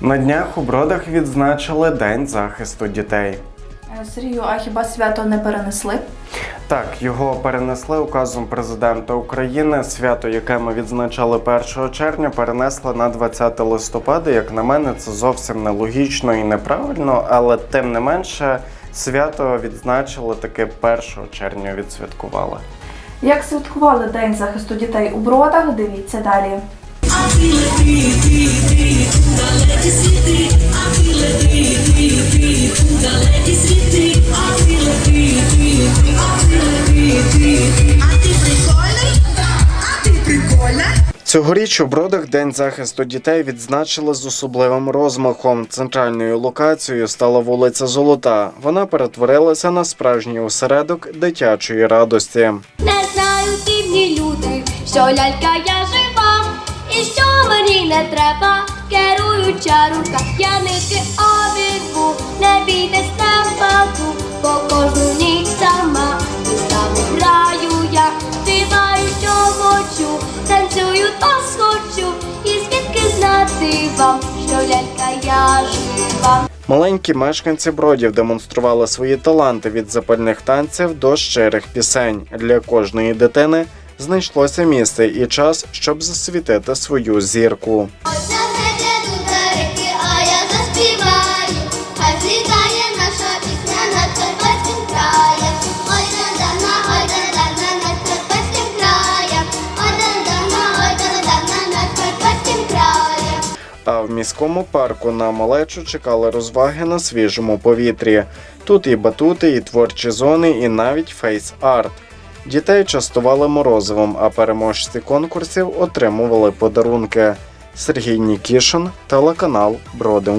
На днях у бродах відзначили День захисту дітей. Е, Сергію, а хіба свято не перенесли? Так, його перенесли указом президента України. Свято, яке ми відзначали 1 червня, перенесли на 20 листопада. Як на мене, це зовсім нелогічно і неправильно, але тим не менше свято відзначили таки 1 червня. Відсвяткували. Як святкували День захисту дітей у бродах? Дивіться далі. Цьогоріч у бродах День захисту дітей відзначили з особливим розмахом. Центральною локацією стала вулиця Золота. Вона перетворилася на справжній осередок дитячої радості. Не знаю дивні люди, що лялька я жива, і що мені не треба, керуюча рука, я нитки вам, що лялька я жива. Маленькі мешканці бродів демонстрували свої таланти від запальних танців до щирих пісень. Для кожної дитини знайшлося місце і час, щоб засвітити свою зірку. В міському парку на малечу чекали розваги на свіжому повітрі. Тут і батути, і творчі зони, і навіть фейс-арт. Дітей частували морозивом, а переможці конкурсів отримували подарунки. Сергій Нікішин, телеканал Броди.